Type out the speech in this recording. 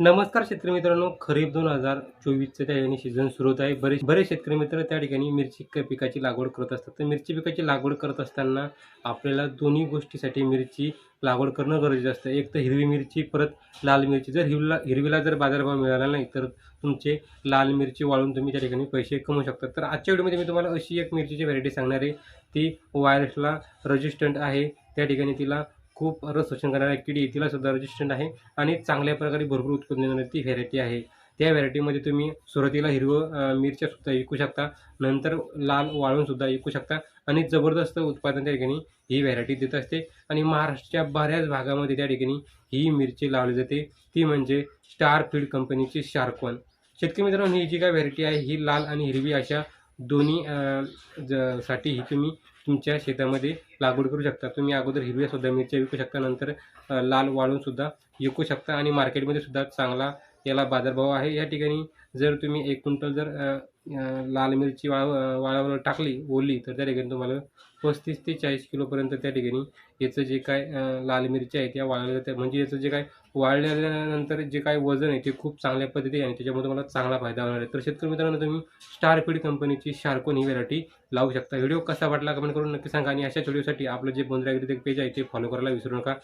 नमस्कार शेतकरी मित्रांनो खरीप दोन हजार चोवीसचं त्या ठिकाणी सीझन सुरू होत आहे. बरेच बरेच शेतकरी मित्र त्या ठिकाणी मिरची क- पिकाची लागवड करत असतात. तर मिरची पिकाची लागवड करत असताना आपल्याला दोन्ही गोष्टीसाठी मिरची लागवड करणं गरजेचं असतं. एक तर हिरवी मिरची परत लाल मिरची. जर हिरवीला हिरवीला जर बाजारभाव मिळाला नाही तर तुमचे लाल मिरची वाळून तुम्ही त्या ठिकाणी पैसे कमवू शकता. तर आजच्या व्हिडिओमध्ये मी तुम्हाला अशी एक मिरचीची व्हरायटी सांगणार आहे. ती व्हायरसला रजिस्टंट आहे. त्या ठिकाणी तिला खूप रस शोषण करणारी किडी तिला सुद्धा रजिस्टंट आहे आणि चांगल्या प्रकारे भरपूर उत्पन्न देणारी ती व्हेरायटी आहे. त्या व्हरायटीमध्ये तुम्ही सुरुवातीला हिरवं मिरच्या सुद्धा विकू शकता नंतर लाल वाळून सुद्धा विकू शकता आणि जबरदस्त उत्पादन त्या ठिकाणी ही व्हरायटी देत असते. आणि महाराष्ट्राच्या बऱ्याच भागामध्ये त्या ठिकाणी ही मिरची लावली जाते. ती म्हणजे स्टार फील्ड कंपनीची शार्कवन शेतकरी मित्रांनो ही जी काय व्हरायटी आहे ही लाल आणि हिरवी अशा दोन्ही ज- साठी ही तुम्ही तुमच्या शेतामध्ये लागवड करू शकता. तुम्ही अगोदर हिरव्यासुद्धा मिरच्या विकू शकता नंतर लाल वाळूनसुद्धा विकू शकता आणि मार्केटमध्ये सुद्धा चांगला याला बाजारभाव आहे. या ठिकाणी जर तुम्ही एक क्विंटल जर लाल मिरची वाळ वाळावर टाकली ओली तर त्या ठिकाणी तुम्हाला पस्तीस ते चाळीस किलोपर्यंत त्या ठिकाणी याचं जे काय लाल मिरची आहे त्या वाळल्या जातात. म्हणजे याचं जे काय वाळल्यानंतर जे काय वजन आहे ते खूप चांगल्या पद्धतीने आणि त्याच्यामुळे तुम्हाला चांगला फायदा होणार आहे. तर शेतकरी मित्रांनो तुम्ही स्टार फीड कंपनीची शार्कोन ही व्हेरायटी लावू शकता. व्हिडिओ कसा वाटला कमेंट करून नक्की सांगा आणि अशाच व्हिडिओसाठी आपलं जे बोंद्रा पेज आहे ते फॉलो करायला विसरू नका.